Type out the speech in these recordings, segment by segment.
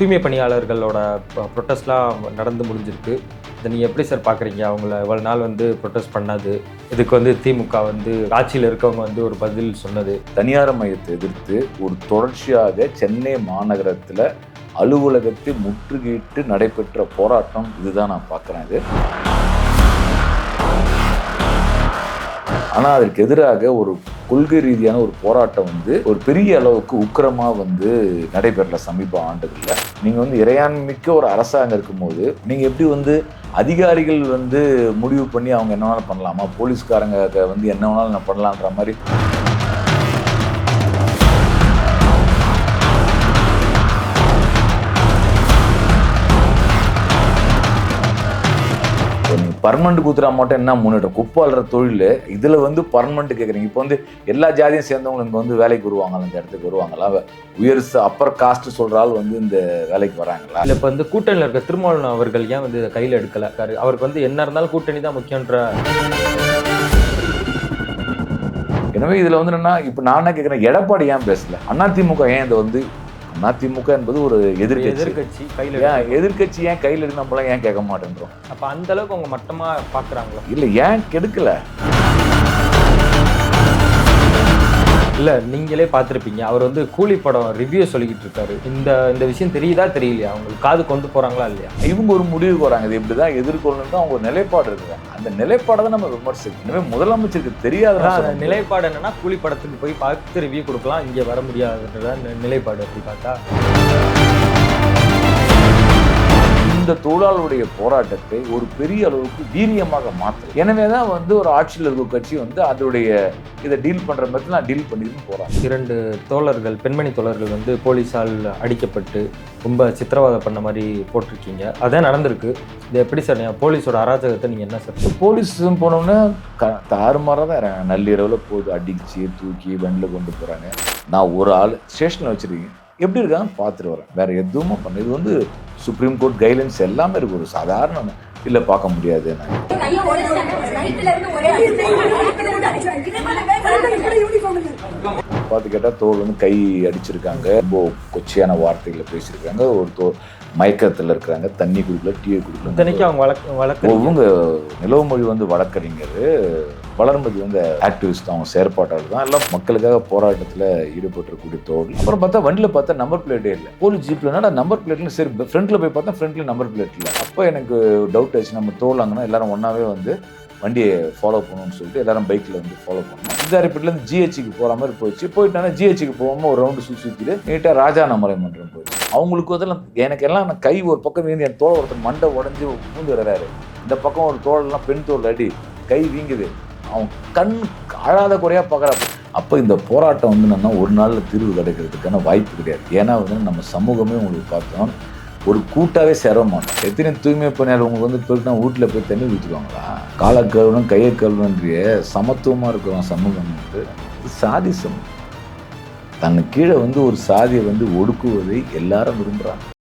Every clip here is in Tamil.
தூய்மை பணியாளர்களோட ப்ரொட்டஸ்ட்லாம் நடந்து முடிஞ்சிருக்கு. இதை நீங்கள் எப்படி சார் பார்க்குறீங்க அவங்கள இவ்வளோ நாள் வந்து ப்ரொட்டஸ்ட் பண்ணது. இதுக்கு வந்து திமுக வந்து ஆட்சியில் இருக்கவங்க வந்து ஒரு பதில் சொன்னது. தனியார் மையத்தை எதிர்த்து ஒரு தொடர்ச்சியாக சென்னை மாநகரத்தில் அலுவலகத்தை முற்றுகையிட்டு நடைபெற்ற போராட்டம் இதுதான் நான் பார்க்குறேன் இது. ஆனால் அதற்கு எதிராக ஒரு கொள்கை ரீதியான ஒரு போராட்டம் வந்து ஒரு பெரிய அளவுக்கு உக்கிரமாக வந்து நடைபெறல சமீப ஆண்டுகளில். நீங்கள் வந்து இறையாண்மிக்க ஒரு அரசாங்கம் இருக்கும்போது நீங்கள் எப்படி வந்து அதிகாரிகள் வந்து முடிவு பண்ணி அவங்க என்ன வேணாலும் பண்ணலாமா? போலீஸ்காரங்க வந்து என்ன வேணாலும் நான் பண்ணலான்ற மாதிரி பர்மனண்ட் குத்துறா மட்டும் என்ன முன்னேற்றம்? குப்பாளுற தொழில் இதில் வந்து பர்மனண்ட் கேட்குறீங்க இப்போ வந்து எல்லா ஜாதியும் சேர்ந்தவங்க இங்கே வந்து வேலைக்கு வருவாங்களா? இந்த இடத்துக்கு வருவாங்களா? உயர் அப்பர் காஸ்ட் சொல்கிற ஆள் வந்து இந்த வேலைக்கு வராங்களா? இல்லை இப்போ வந்து கூட்டணியில் இருக்க திருமாவளவன் அவர்கள் ஏன் வந்து கையில் எடுக்கல? அவருக்கு வந்து என்ன இருந்தாலும் கூட்டணி தான் முக்கியன்ற எனவே இதில் வந்து என்னன்னா இப்போ நான் என்ன கேட்குறேன் எடப்பாடி ஏன் பேசல? அதிமுக ஏன் இதை வந்து அதிமுக என்பது ஒரு எதிர்க்கட்சி எதிர்கட்சி. கையில் ஏன் எதிர்க்கட்சி ஏன் கையில் எடுக்க நம்மளாம் ஏன் கேட்க மாட்டேன்றோம்? அப்போ அந்த அளவுக்கு அவங்க மட்டமாக பார்க்குறாங்களா இல்லை ஏன் கெடுக்கல? இல்லை நீங்களே பார்த்துருப்பீங்க. அவர் வந்து கூலி படம் ரிவ்யூ சொல்லிக்கிட்டு இருக்காரு. இந்த இந்த விஷயம் தெரியுதா தெரியலையா? அவங்களுக்கு காது கொண்டு போகிறாங்களா இல்லையா? இவங்க ஒரு முடிவுக்கு வராங்க. இது எதிர்கொள்ளணும் தான் அவங்க ஒரு நிலைப்பாடு இருக்குது அந்த நிலைப்பாடை தான் நம்ம விமர்சிக்கணும். எனவே முதலமைச்சருக்கு தெரியாத அந்த நிலைப்பாடு என்னன்னா கூலி படத்துக்கு போய் பார்த்து ரிவ்யூ கொடுக்கலாம். இங்கே வர முடியாதுன்றத நிலைப்பாடு அப்படி பார்த்தா? இந்த தொழிலாளருடைய போராட்டத்தை ஒரு பெரிய அளவுக்கு வீரியமாக மாற்றும். எனவே தான் வந்து ஒரு ஆட்சியில் இருக்க கட்சி வந்து அதோடைய இதை டீல் பண்ற மாதிரி நான் டீல் பண்ணிட்டு போறாங்க. இரண்டு தோழர்கள் பெண்மணி தோழர்கள் வந்து போலீஸால் அடிக்கப்பட்டு ரொம்ப சித்திரவதை பண்ண மாதிரி போட்டிருக்கீங்க. அதான் நடந்திருக்கு. இது எப்படி சார் போலீஸோட அராஜகத்தை நீங்கள் என்ன சார்? போலீஸ் போனோம்னா க தாறுமாறாக தான் இறங்க நள்ளிரவில் போது அடிச்சு தூக்கி வண்டியில் கொண்டு போகிறாங்க நான் ஒரு ஆள் ஸ்டேஷனில் வச்சுருக்கேன். எப்படி இருக்காங்கன்னு பார்த்துட்டு வரேன். வேறு எதுவுமே பண்ண இது வந்து சுப்ரீம் கோர்ட் கைட்லைன்ஸ் எல்லாமே இருக்கு. ஒரு சாதாரண இல்லை பார்க்க முடியாது பார்த்து கேட்டால் தோல் வந்து கை அடிச்சிருக்காங்க. ரொம்ப கொச்சையான வார்த்தைகளை பேசியிருக்காங்க. ஒரு தோ மயக்கத்தில் இருக்கிறாங்க தண்ணி குடிக்கல டீ குடிக்கல இத்தனைக்கு அவங்க வழக்கு வழக்கு இவங்க நிலவுமொழி வந்து வழக்கறிஞர் வளர்மதி வந்து ஆக்டிவிஸ்ட் அவங்க செயற்பாட்டாளர் தான். எல்லாம் மக்களுக்காக போராட்டத்தில் ஈடுபட்டிருக்கக்கூடிய தோழல் அப்புறம் பார்த்தா வண்டியில் பார்த்தா நம்பர் பிளேட்டே இல்லை. போலீஸ் ஜீப்ல என்னடா நம்பர் பிளேட்ல சரி ஃப்ரண்ட்ல போய் பார்த்தா ஃப்ரண்ட்ல நம்பர் பிளேட் இல்லை. அப்போ எனக்கு டவுட் ஆச்சு நம்ம தோலாங்கன்னா எல்லாரும் ஒன்றாவே வந்து வண்டியை ஃபாலோ பண்ணணும்னு சொல்லிட்டு எல்லாரும் பைக்கில் வந்து ஃபாலோ பண்ணோம். இதாரிப்பேட்லேருந்து ஜிஹெச்சுக்கு போகிற மாதிரி போயிடுச்சு. போயிட்டோன்னா ஜிஹெச்சுக்கு போகாமல் ஒரு ரவுண்டு சுற்றி சுற்றிட்டு நீட்டாக ராஜா மலை மன்றம் போயிடுச்சு. அவங்களுக்கு அதெல்லாம் எனக்கு எல்லாம் நான் கை ஒரு பக்கம் வீங்கி என் தோல் ஒருத்தர் மண்டை உடஞ்சி பூந்து வர்றாரு இந்த பக்கம் ஒரு தோலெல்லாம் பெண் தோல் அடி கை வீங்குது. அவன் கண் அழாத குறையாக பார்க்குறான் அப்போ இந்த போராட்டம் வந்து என்னன்னா ஒரு நாளில் தீர்வு கிடைக்கிறதுக்கான வாய்ப்பு கிடையாது. ஏன்னா வந்து நம்ம சமூகமே உங்களுக்கு பார்த்தோம் ஒரு கூட்டாவே சிரமம் எத்தனை தூய்மை பணியாளர் உங்களுக்கு வந்து போயிட்டு வீட்டில் போய் தண்ணி ஊற்றுவாங்களா காலை கழுவணும் கையை கழுவன்றிய சமத்துவமாக இருக்கிறோம் சமூகம் வந்து சாதி சமூகம். தன் கீழே வந்து ஒரு சாதியை வந்து ஒடுக்குவதை எல்லாரும் விரும்புகிறாங்க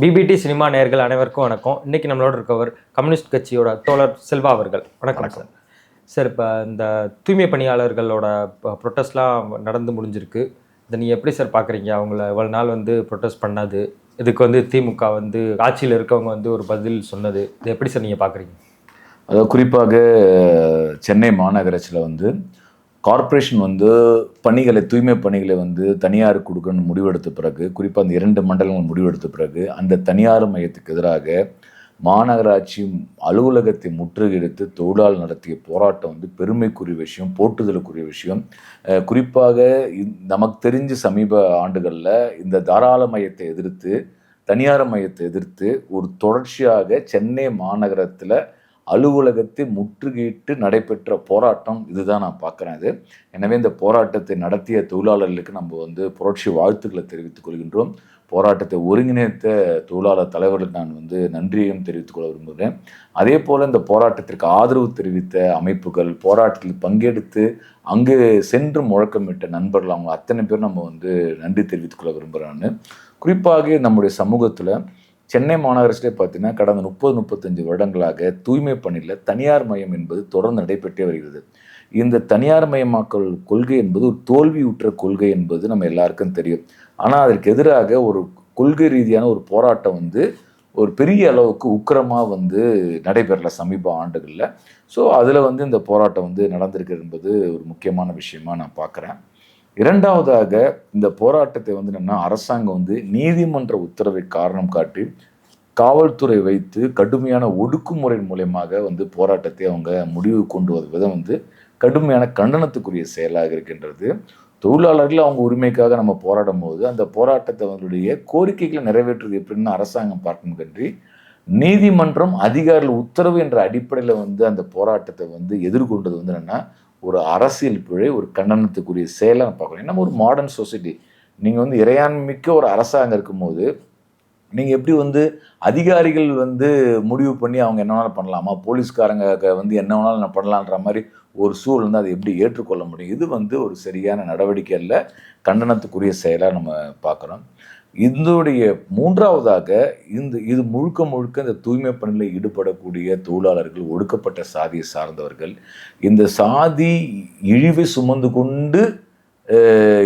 பிபிடி சினிமா நேயர்கள் அனைவருக்கும் வணக்கம். இன்னைக்கு நம்மளோட இருக்கவர் கம்யூனிஸ்ட் கட்சியோட தோழர் செல்வா அவர்கள். வணக்கம் சார். சார் இப்போ இந்த தூய்மை பணியாளர்களோட ப்ரொட்டஸ்ட்லாம் நடந்து முடிஞ்சிருக்கு. இதை நீங்கள் எப்படி சார் பார்க்குறீங்க அவங்கள இவ்வளோ நாள் வந்து ப்ரொட்டஸ்ட் பண்ணது. இதுக்கு வந்து திமுக வந்து ஆட்சியில் இருக்கவங்க வந்து ஒரு பதில் சொன்னது. இதை எப்படி சார் நீங்கள் பார்க்குறீங்க அதாவது குறிப்பாக சென்னை மாநகராட்சியில் வந்து கார்ப்பரேஷன் வந்து பணிகளை தூய்மை பணிகளை வந்து தனியார் கொடுக்கணும்னு முடிவெடுத்த பிறகு குறிப்பாக அந்த இரண்டு மண்டலங்கள் முடிவெடுத்த பிறகு அந்த தனியார் மையத்துக்கு எதிராக மாநகராட்சி அலுவலகத்தை முற்றுகையிடுத்து தொழிலாளர் நடத்திய போராட்டம் வந்து பெருமைக்குரிய விஷயம் போட்டுதலுக்குரிய விஷயம். குறிப்பாக நமக்கு தெரிஞ்ச சமீப ஆண்டுகளில் இந்த தாராள மையத்தை எதிர்த்து தனியார் மையத்தை எதிர்த்து ஒரு தொடர்ச்சியாக சென்னை மாநகரத்தில் அலுவலகத்தை முற்றுகையிட்டு நடைபெற்ற போராட்டம் இதுதான் நான் பார்க்குறேன் இது எனவே இந்த போராட்டத்தை நடத்திய தொழிலாளர்களுக்கு நம்ம வந்து புரட்சி வாழ்த்துக்களை தெரிவித்துக் கொள்கின்றோம். போராட்டத்தை ஒருங்கிணைத்த தொழிலாளர் தலைவர்களுக்கு நான் வந்து நன்றியையும் தெரிவித்துக் கொள்ள விரும்புகிறேன். அதே போல் இந்த போராட்டத்திற்கு ஆதரவு தெரிவித்த அமைப்புகள் போராட்டத்தில் பங்கெடுத்து அங்கு சென்று முழக்கமிட்ட நண்பர்கள் அவங்க அத்தனை பேர் நம்ம வந்து நன்றி தெரிவித்துக் கொள்ள விரும்புகிறேன் நான். குறிப்பாக நம்முடைய சமூகத்தில் சென்னை மாநகராட்சியிலே பார்த்தீங்கன்னா கடந்த முப்பது முப்பத்தஞ்சு வருடங்களாக தூய்மை பணியில் தனியார் மயம் என்பது தொடர்ந்து நடைபெற்றே வருகிறது. இந்த தனியார் மயமாக்கல் கொள்கை என்பது ஒரு தோல்வியுற்ற கொள்கை என்பது நம்ம எல்லாருக்கும் தெரியும். ஆனால் அதற்கு எதிராக ஒரு கொள்கை ரீதியான ஒரு போராட்டம் வந்து ஒரு பெரிய அளவுக்கு உக்கிரமாக வந்து நடைபெறல சமீப ஆண்டுகளில். ஸோ அதில் வந்து இந்த போராட்டம் வந்து நடந்திருக்கு என்பது ஒரு முக்கியமான விஷயமா நான் பார்க்குறேன் இரண்டாவதாக இந்த போராட்டத்தை வந்து என்னன்னா அரசாங்கம் வந்து நீதிமன்ற உத்தரவை காரணம் காட்டி காவல்துறை வைத்து கடுமையான ஒடுக்குமுறை மூலயமாக வந்து போராட்டத்தை அவங்க முடிவு கொண்டு வரும் விதம் வந்து கடுமையான கண்டனத்துக்குரிய செயலாக இருக்கின்றது. தொழிலாளர்கள் அவங்க உரிமைக்காக நம்ம போராடும் போது அந்த போராட்டத்தை அவங்களுடைய கோரிக்கைகளை நிறைவேற்றுவது எப்படின்னு அரசாங்கம் பார்க்கணும் கன்றி நீதிமன்றம் அதிகாரிகள் உத்தரவு என்ற அடிப்படையில் வந்து அந்த போராட்டத்தை வந்து எதிர்கொண்டது வந்து என்னென்னா ஒரு அரசியல் பிழை ஒரு கண்டனத்துக்குரிய செயலை நான் பார்க்கணும் நம்ம ஒரு மாடர்ன் சொசைட்டி நீங்கள் வந்து இறையாண்மிக்க ஒரு அரசாங்கம் இருக்கும்போது நீங்கள் எப்படி வந்து அதிகாரிகள் வந்து முடிவு பண்ணி அவங்க என்ன வேணாலும் பண்ணலாமா? போலீஸ்காரங்க வந்து என்ன வேணாலும் நான் பண்ணலான்ற மாதிரி ஒரு சூழல் வந்து அதை எப்படி ஏற்றுக்கொள்ள முடியும்? இது வந்து ஒரு சரியான நடவடிக்கை இல்லை கண்டனத்துக்குரிய செயலாக நம்ம பார்க்குறோம். இதனுடைய மூன்றாவதாக இந்த இது முழுக்க முழுக்க இந்த தூய்மை பணியில் ஈடுபடக்கூடிய தொழிலாளர்கள் ஒடுக்கப்பட்ட சாதியை சார்ந்தவர்கள் இந்த சாதி இழிவை சுமந்து கொண்டு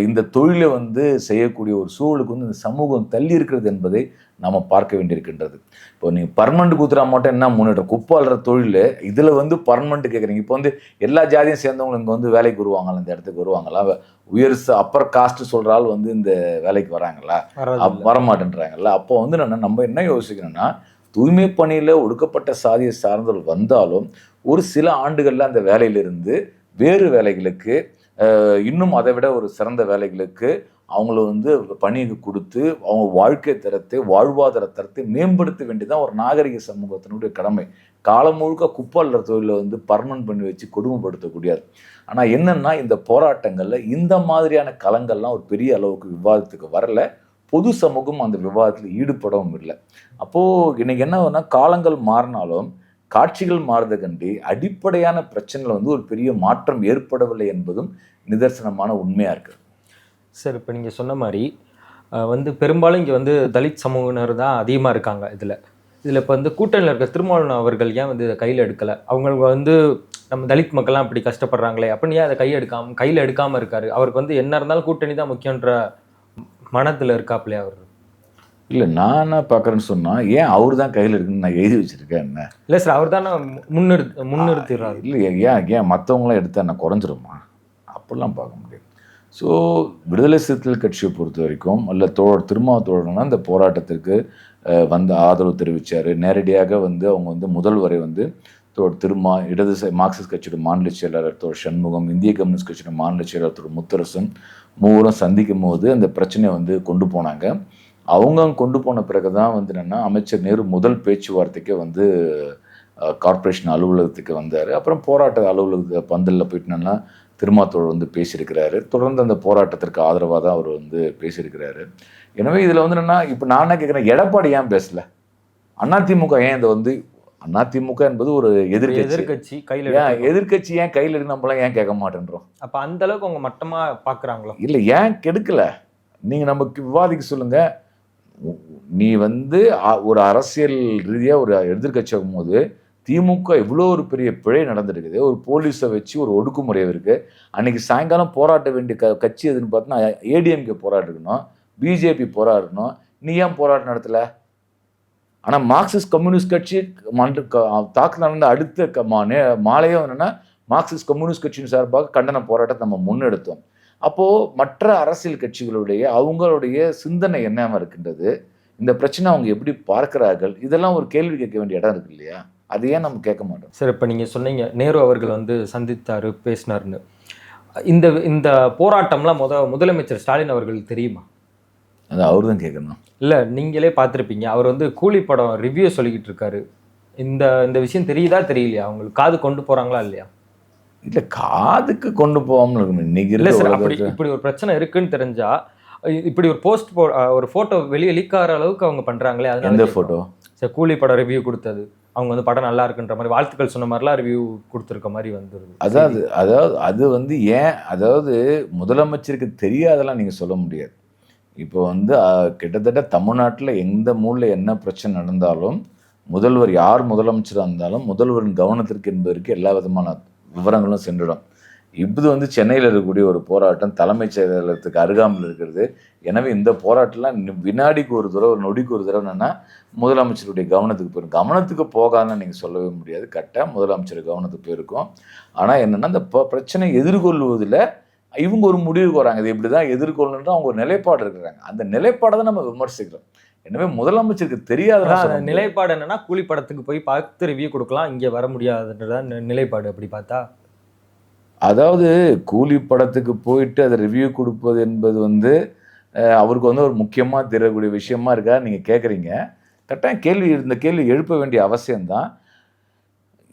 இந்த தொழிலை வந்து செய்யக்கூடிய ஒரு சூழலுக்கு வந்து இந்த சமூகம் தள்ளி இருக்கிறது என்பதை நாம் பார்க்க வேண்டியிருக்கின்றது. இப்போ நீங்கள் பர்மனண்ட் குத்துறா மட்டும் என்ன முன்னேற்றம்? குப்பாளுற தொழில் இதில் வந்து பர்மனண்ட் கேட்குறீங்க இப்போ வந்து எல்லா ஜாதியும் சேர்ந்தவங்க இங்கே வந்து வேலைக்கு வருவாங்களா? இந்த இடத்துக்கு வருவாங்களா? உயர் அப்பர் காஸ்ட் சொல்கிற ஆள் வந்து இந்த வேலைக்கு வராங்களா வரமாட்டேன்றாங்கல்ல? அப்போ வந்து என்னன்னா நம்ம என்ன யோசிக்கணும்னா தூய்மை பணியில் ஒடுக்கப்பட்ட சாதியை சார்ந்தவர்கள் வந்தாலும் ஒரு சில ஆண்டுகளில் அந்த வேலையிலிருந்து வேறு வேலைகளுக்கு இன்னும் அதை விட ஒரு சிறந்த வேலைகளுக்கு அவங்கள வந்து பணிக்கு கொடுத்து அவங்க வாழ்க்கை தரத்தை வாழ்வாதார தரத்தை மேம்படுத்த வேண்டியதான் ஒரு நாகரிக சமூகத்தினுடைய கடமை. காலம் முழுக்க குப்பாளர் தொழிலை வந்து பர்மனன்ட் பண்ணி வச்சு கொடுமைப்படுத்தக்கூடியது. ஆனால் என்னென்னா இந்த போராட்டங்களில் இந்த மாதிரியான களங்கள்லாம் ஒரு பெரிய அளவுக்கு விவாதத்துக்கு வரல. பொது சமூகம் அந்த விவாதத்தில் ஈடுபடவும் இல்லை. அப்போது இன்றைக்கி என்ன ஆகுதுன்னா காலங்கள் மாறினாலும் காட்சிகள் மாறுத கண்டி அடிப்படையான பிரச்சனையில் வந்து ஒரு பெரிய மாற்றம் ஏற்படவில்லை என்பதும் நிதர்சனமான உண்மையாக இருக்குது சார் இப்போ நீங்கள் சொன்ன மாதிரி வந்து பெரும்பாலும் இங்கே வந்து தலித் சமூகினர் தான் அதிகமாக இருக்காங்க இதில். இதில் இப்போ வந்து கூட்டணியில் இருக்க திருமாவளவன் அவர்கள் ஏன் வந்து இதை கையில் எடுக்கலை? அவங்களுக்கு வந்து நம்ம தலித் மக்கள்லாம் இப்படி கஷ்டப்படுறாங்களே அப்படின்னு ஏன் அதை கை எடுக்காம கையில் எடுக்காமல் இருக்காரு? அவருக்கு வந்து என்ன இருந்தாலும் கூட்டணி தான் முக்கியன்ற மனத்தில் இருக்காப்லையே அவர்? இல்லை நான் என்ன பார்க்குறேன்னு சொன்னால் ஏன் அவர் தான் கையில் இருக்குன்னு நான் எழுதி வச்சிருக்கேன் என்ன? இல்லை சார் அவர் தானே முன்னிறுத்து முன்னிறுத்திடுறாரு. இல்லை ஏன் ஏன் மற்றவங்களாம் எடுத்தா நான் குறைஞ்சிருமா? அப்படிலாம் பார்க்க முடியாது. ஸோ விடுதலை சிறுத்தைகள் கட்சியை பொறுத்த வரைக்கும் அல்ல தோழர் திருமாவத்தோழர்னா இந்த போராட்டத்திற்கு வந்து ஆதரவு தெரிவித்தார் நேரடியாக வந்து அவங்க வந்து முதல்வரை வந்து தோர் திருமா இடதுசை மார்க்சிஸ்ட் கட்சியோட மாநில செயலாளர் தோர் சண்முகம் இந்திய கம்யூனிஸ்ட் கட்சியோட மாநில செயலாளர் தோர் முத்தரசன் மூவரும் சந்திக்கும் போது அந்த பிரச்சனையை வந்து கொண்டு போனாங்க. அவங்க கொண்டு போன பிறகு தான் வந்து என்னென்னா அமைச்சர் நேரு முதல் பேச்சுவார்த்தைக்கு வந்து கார்ப்பரேஷன் அலுவலகத்துக்கு வந்தார். அப்புறம் போராட்ட அலுவலக பந்தலில் போயிட்டுனா திருமாத்தோடு வந்து பேசியிருக்கிறாரு. தொடர்ந்து அந்த போராட்டத்திற்கு ஆதரவாக தான் அவர் வந்து பேசியிருக்கிறாரு. எனவே இதில் வந்து என்னென்னா இப்போ நான் என்ன கேட்குறேன் எடப்பாடி ஏன் பேசல? அதிமுக ஏன் இதை வந்து அதிமுக என்பது ஒரு எதிர்க்கட்சி எதிர்கட்சி. கையில் ஏன் எடுக்க எதிர்க்கட்சி ஏன் கையில் எடுக்க நம்மளாம் ஏன் கேட்க மாட்டேன்றோம்? அப்போ அந்த அளவுக்கு அவங்க மட்டமாக பார்க்குறாங்களோ இல்லை ஏன் கெடுக்கல? நீங்கள் நமக்கு விவாதிக்க சொல்லுங்க. நீ வந்து ஒரு அரசியல் ரீதியாக ஒரு எதிர்க்கட்சி ஆகும்போது திமுக இவ்வளோ ஒரு பெரிய பிழை நடந்திருக்குது. ஒரு போலீஸை வச்சு ஒரு ஒடுக்குமுறை இருக்கு. அன்னைக்கு சாயங்காலம் போராட்ட வேண்டிய க கட்சி எதுன்னு பார்த்தோன்னா ஏடிஎம்கே போராடிருக்கணும். பிஜேபி போராடணும். நீ ஏன் போராட்டம் நடத்தல? ஆனால் மார்க்சிஸ்ட் கம்யூனிஸ்ட் கட்சி மன்ற தாக்குதல் நடந்த அடுத்த மா- மாலையே என்னென்னா மார்க்சிஸ்ட் கம்யூனிஸ்ட் கட்சியின் சார்பாக கண்டன போராட்டத்தை நம்ம முன்னெடுத்தோம். அப்போது மற்ற அரசியல் கட்சிகளுடைய அவங்களுடைய சிந்தனை என்னவா இருக்கின்றது? இந்த பிரச்சனை அவங்க எப்படி பார்க்கிறார்கள்? இதெல்லாம் ஒரு கேள்வி கேட்க வேண்டிய இடம் இருக்கு இல்லையா? அது ஏன் நம்ம கேட்க மாட்டோம்? சார் இப்போ நீங்கள் சொன்னீங்க நேரு அவர்கள் வந்து சந்தித்தார் பேசினாருன்னு. இந்த இந்த போராட்டம்லாம் முத முதலமைச்சர் ஸ்டாலின் அவர்கள் தெரியுமா? அது அவர் தான் கேட்கணும். இல்லை நீங்களே பார்த்துருப்பீங்க. அவர் வந்து கூலி படம் ரிவ்யூ சொல்லிக்கிட்டு இருக்காரு. இந்த இந்த விஷயம் தெரியுதா தெரியலையா? அவங்களுக்கு காது கொண்டு போகிறாங்களா இல்லையா? இல்லை காதுக்கு கொண்டு போகாமல் இருக்கணும் இன்னைக்கு இல்லை சார் அப்படி இப்படி ஒரு பிரச்சனை இருக்குன்னு தெரிஞ்சா இ- இப்படி ஒரு போஸ்ட் போ ஒரு ஃபோட்டோ வெளியே லீக் ஆகிற அளவுக்கு அவங்க பண்ணுறாங்களே அதனால எந்த. ஃபோட்டோ சார் கூலி படம் ரிவ்யூ கொடுத்தது. அவங்க வந்து படம் நல்லா இருக்குன்ற மாதிரி வாழ்த்துக்கள் சொன்ன மாதிரிலாம் ரிவ்யூ கொடுத்துருக்க மாதிரி வந்துருது. அதாவது அதாவது அது வந்து ஏன் அதாவது முதலமைச்சருக்கு தெரியாதெல்லாம் நீங்கள் சொல்ல முடியாது. இப்போ வந்து கிட்டத்தட்ட தமிழ்நாட்டில் எந்த மூலில் என்ன பிரச்சனை நடந்தாலும் முதல்வர் யார் முதலமைச்சராக இருந்தாலும் முதல்வரின் கவனத்திற்கு என்பதற்கு எல்லா விதமான விவரங்களும் சென்றிடும். இப்போது வந்து சென்னையில் இருக்கக்கூடிய ஒரு போராட்டம் தலைமைச் செயலகத்துக்கு அருகாமையில் இருக்கிறது. எனவே இந்த போராட்டம்லாம் வினாடிக்கு ஒரு தடவை ஒரு நொடிக்கு ஒரு தடவை என்னென்னா முதலமைச்சருடைய கவனத்துக்கு போயிடும் கவனத்துக்கு போகாதுன்னு நீங்கள் சொல்லவே முடியாது. கரெக்டாக முதலமைச்சர் கவனத்துக்கு போயிருக்கும். ஆனால் என்னென்னா இந்த ப- பிரச்சனை எதிர்கொள்வதில் இவங்க ஒரு முடிவுக்கு வராங்க. இது இப்படி தான் எதிர்கொள்ளணுன்ற அவங்க ஒரு நிலைப்பாடு இருக்கிறாங்க. அந்த நிலைப்பாடை தான் நம்ம விமர்சிக்கிறோம். எனவே முதலமைச்சருக்கு தெரியாத நிலைப்பாடு என்னன்னா கூலி படத்துக்கு போய் பார்த்து ரிவ்யூ கொடுக்கலாம் இங்கே வர முடியாதுன்றதான் நிலைப்பாடு அப்படி பார்த்தா? அதாவது கூலி படத்துக்கு போயிட்டு அதை ரிவ்யூ கொடுப்பது என்பது வந்து அவருக்கு வந்து ஒரு முக்கியமாக தெரியக்கூடிய விஷயமா இருக்கா நீங்கள் கேட்குறீங்க கரெக்டாக கேள்வி இந்த கேள்வி எழுப்ப வேண்டிய அவசியம்தான்.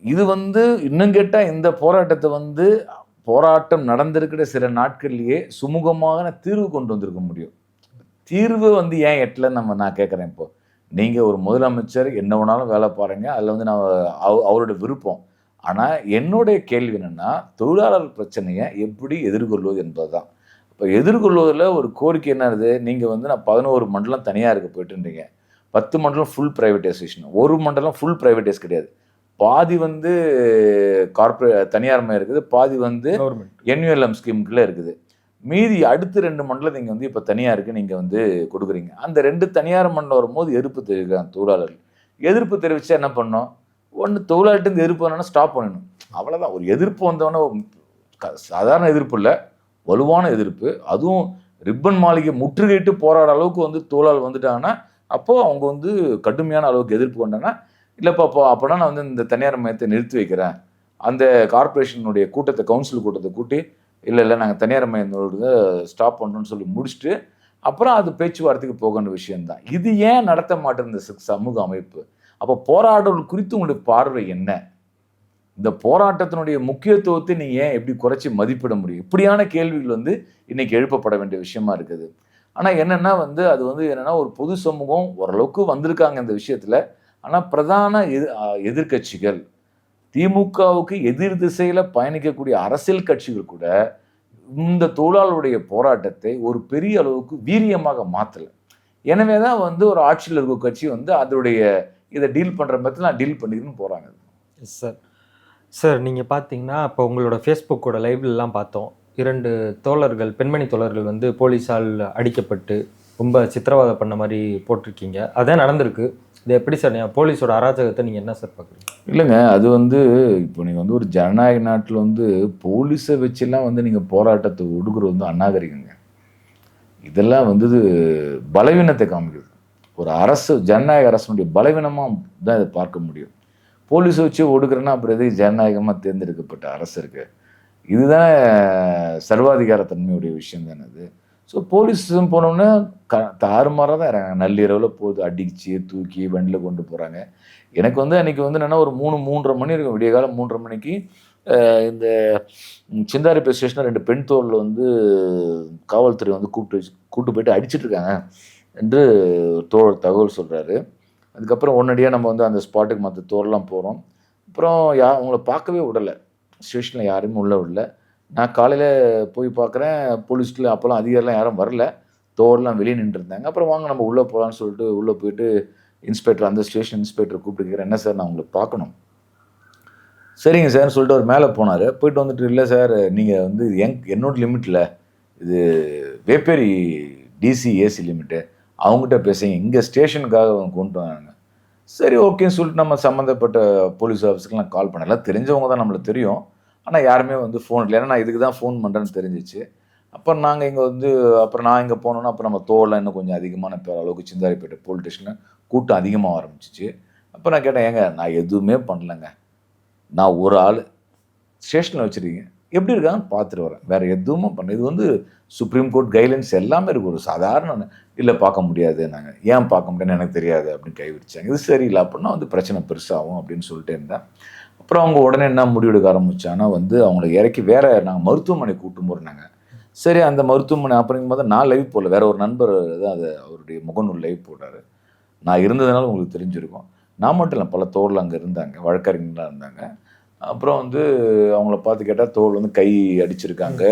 இது வந்து இன்னும் கேட்டால் இந்த போராட்டத்தை வந்து போராட்டம் நடந்திருக்கிற சில நாட்கள்லேயே சுமூகமான தீர்வு கொண்டு வந்திருக்க முடியும். தீர்வு வந்து ஏன் எட்டல நம்ம நான் கேட்குறேன் இப்போ. நீங்கள் ஒரு முதலமைச்சர் என்ன வேணாலும் வேலை பாருங்க. அதில் வந்து நான் அவ- அவரோட விருப்பம். ஆனால் என்னுடைய கேள்வி என்னென்னா தொழிலாளர் பிரச்சனையை எப்படி எதிர்கொள்வது என்பது தான் இப்போ எதிர்கொள்வதில் ஒரு கோரிக்கை என்னது நீங்கள் வந்து நான் பதினோரு மண்டலம் தனியாக இருக்க போயிட்டுருந்தீங்க பத்து மண்டலம் ஃபுல் ப்ரைவேட்டைசேஷன் ஒரு மண்டலம் ஃபுல் ப்ரைவேட்டைஸ் கிடையாது. பாதி வந்து கார்பரே தனியார் மயம் இருக்குது பாதி வந்து என்யூஎல்எம் ஸ்கீமுக்குள்ளே இருக்குது. மீதி அடுத்த ரெண்டு மண்டலம் நீங்கள் வந்து இப்போ தனியாருக்கு நீங்கள் வந்து கொடுக்குறீங்க. அந்த ரெண்டு தனியார் மண்டலம் வரும்போது எதிர்ப்பு தெரிவிக்கிறாங்க தொழிலாளர்கள். எதிர்ப்பு தெரிவிச்சா என்ன பண்ணோம் ஒன்று தொழிலாளர்கிட்ட எதிர்ப்பு வேணும்னா ஸ்டாப் பண்ணணும். அவ்வளோதான் ஒரு எதிர்ப்பு வந்தவொடனே க- சாதாரண எதிர்ப்பு இல்லை. வலுவான எதிர்ப்பு. அதுவும் ரிப்பன் மாளிகை முற்றுகையிட்டு போராட அளவுக்கு வந்து தொழிலாளர் வந்துட்டாங்கன்னா அப்போது அவங்க வந்து கடுமையான அளவுக்கு எதிர்ப்பு கொண்டாங்கன்னா இல்லைப்பா இப்போ அப்போனா நான் வந்து இந்த தனியார் மையத்தை நிறுத்தி வைக்கிறேன். அந்த கார்ப்பரேஷனுடைய கூட்டத்தை கவுன்சில் கூட்டத்தை கூட்டி இல்லை இல்லை நாங்கள் தனியார் மையத்தோட ஸ்டாப் பண்ணணும்னு சொல்லி முடிச்சுட்டு அப்புறம் அது பேச்சுவார்த்தைக்கு போகின்ற விஷயம்தான். இது ஏன் நடத்த மாட்டேன் இந்த ச- சமூக அமைப்பு? அப்போ போராடல் குறித்து உங்களுடைய பார்வை என்ன? இந்த போராட்டத்தினுடைய முக்கியத்துவத்தை நீ ஏன் எப்படி குறைச்சி மதிப்பிட முடியும்? இப்படியான கேள்விகள் வந்து இன்னைக்கு எழுப்பப்பட வேண்டிய விஷயமா இருக்குது. ஆனால் என்னென்னா வந்து அது வந்து என்னென்னா ஒரு பொது சமூகம் ஓரளவுக்கு வந்திருக்காங்க இந்த விஷயத்தில். ஆனால் பிரதான எது எதிர்கட்சிகள் எதிர்க்கட்சிகள் திமுகவுக்கு எதிர் திசையில் பயணிக்கக்கூடிய அரசியல் கட்சிகள் கூட இந்த தொழிலாளருடைய போராட்டத்தை ஒரு பெரிய அளவுக்கு வீரியமாக மாற்றலை எனவே தான் வந்து ஒரு ஆட்சியில் இருக்க கட்சி வந்து அதோடைய இதை டீல் பண்ணுற மாதிரி நான் டீல் பண்ணிக்கணும்னு எஸ் சார் சார் நீங்கள் பார்த்தீங்கன்னா இப்போ உங்களோட ஃபேஸ்புக்கோட லைவ்லலாம் பார்த்தோம். இரண்டு தோழர்கள் பெண்மணி தோழர்கள் வந்து போலீஸால் அடிக்கப்பட்டு ரொம்ப சித்திரவதை பண்ண மாதிரி போட்டிருக்கீங்க. அதான் நடந்திருக்கு. இது எப்படி சார் நீங்கள் போலீஸோட அராஜகத்தை நீங்கள் என்ன சார் பார்க்குறீங்க? இல்லைங்க அது வந்து இப்போ நீங்கள் வந்து ஒரு ஜனநாயக நாட்டில் வந்து போலீஸை வச்செல்லாம் வந்து நீங்கள் போராட்டத்தை ஒடுக்குறது வந்து அநாகரிகங்க. இதெல்லாம் வந்து இது பலவீனத்தை காமிக்குது. ஒரு அரசு ஜனநாயக அரசனுடைய பலவீனமாக தான் இதை பார்க்க முடியும். போலீஸை வச்சு ஒடுக்குறேன்னா அப்புறம் எதுக்கு ஜனநாயகமாக தேர்ந்தெடுக்கப்பட்ட அரசு இருக்கு? இதுதான் சர்வாதிகாரத்தன்மையுடைய விஷயம் தானே அது ஸோ போலீஸ் போனோம்னா க தாறுமாறாக தான் இறங்க நள்ளிரவில் போகுது அடிச்சு தூக்கி வண்டியில் கொண்டு போகிறாங்க எனக்கு வந்து அன்றைக்கி வந்து என்னென்னா ஒரு மூணு மூன்றரை மணி இருக்கும். விடிய காலம் மூன்றரை மணிக்கு இந்த சிந்தாரி சிந்தாரிப்பேட் ஸ்டேஷனில் ரெண்டு பெண் தோளில் வந்து காவல்துறை வந்து கூப்பிட்டு வச்சு கூப்பிட்டு போயிட்டு அடிச்சிட்ருக்காங்க என்று தோழர் தகவல் சொல்கிறாரு அதுக்கப்புறம் உடனடியாக நம்ம வந்து அந்த ஸ்பாட்டுக்கு மற்ற தோரெலாம் போகிறோம் அப்புறம் யா அவங்கள பார்க்கவே விடலை. ஸ்டேஷனில் யாருமே உள்ளே விடல. நான் காலையில் போய் பார்க்குறேன் போலீஸில் அப்போல்லாம் அதிகாரிலாம் யாரும் வரல. தோடெலாம் வெளியே நின்றுருந்தாங்க. அப்புறம் வாங்க நம்ம உள்ளே போகலான்னு சொல்லிட்டு உள்ளே போயிட்டு இன்ஸ்பெக்டர் அந்த ஸ்டேஷன் இன்ஸ்பெக்டர் கூப்பிட்டுக்கிறேன் என்ன சார் நான் உங்களை பார்க்கணும். சரிங்க சார்னு சொல்லிட்டு அவர் மேலே போனார். போயிட்டு வந்துட்டு இல்லை சார் நீங்கள் வந்து எங் என்னோட லிமிட்டில் இது வேப்பேரி டிசி ஏசி லிமிட்டு அவங்ககிட்ட பேசுங்க. இங்கே ஸ்டேஷனுக்காக அவங்க கொண்டு வராங்க. சரி ஓகேன்னு சொல்லிட்டு நம்ம சம்மந்தப்பட்ட போலீஸ் ஆஃபீஸுக்கெலாம் கால் பண்ணலாம் தெரிஞ்சவங்க தான் நம்மளுக்கு தெரியும். ஆனால் யாருமே வந்து ஃபோன் இல்லை. ஏன்னா நான் இதுக்கு தான் ஃபோன் பண்ணுறேன்னு தெரிஞ்சிச்சு. அப்புறம் நாங்கள் இங்கே வந்து அப்புறம் நான் இங்கே போனோன்னா அப்புறம் நம்ம தோலாம் இன்னும் கொஞ்சம் அதிகமான பேர் அளவுக்கு சிந்தாரிப்பேட்டை போலீஸ் ஸ்டேஷனில் கூட்டம் அதிகமாக ஆரம்பிச்சிச்சு. அப்போ நான் கேட்டேன் ஏங்க நான் எதுவுமே பண்ணலைங்க. நான் ஒரு ஆள் ஸ்டேஷனில் வச்சுருக்கீங்க. எப்படி இருக்காங்கன்னு பார்த்துட்டு வரேன். வேறு எதுவுமே பண்ண இது வந்து சுப்ரீம் கோர்ட் கைட்லைன்ஸ் எல்லாமே இருக்குது ஒரு சாதாரண இல்லை பார்க்க முடியாது நாங்கள் ஏன் பார்க்க முடியாதுன்னு எனக்கு தெரியாது அப்படின்னு கைவிடிச்சாங்க இது சரியில்லை. அப்படின்னா வந்து பிரச்சனை பெருசாகும் அப்படின்னு சொல்லிட்டு இருந்தேன். அப்புறம் அவங்க உடனே என்ன முடிவெடுக்க ஆரம்பிச்சாங்கன்னா வந்து அவங்கள இறக்கி வேற நாங்கள் மருத்துவமனை கூட்டும் போகிறாங்க சரி அந்த மருத்துவமனை அப்படிங்கும் போது நான் லைவ் போடல. வேற ஒரு நண்பர் தான் அதை அவருடைய முகநூல் லைவ் போட்டார் நான் இருந்ததுனால உங்களுக்கு தெரிஞ்சிருக்கும். நான் மட்டும் இல்லை பல தோரில் அங்கே இருந்தாங்க. வழக்கறிஞர்களாக இருந்தாங்க. அப்புறம் வந்து அவங்கள பார்த்து கேட்டால் தோல் வந்து கை அடிச்சிருக்காங்க.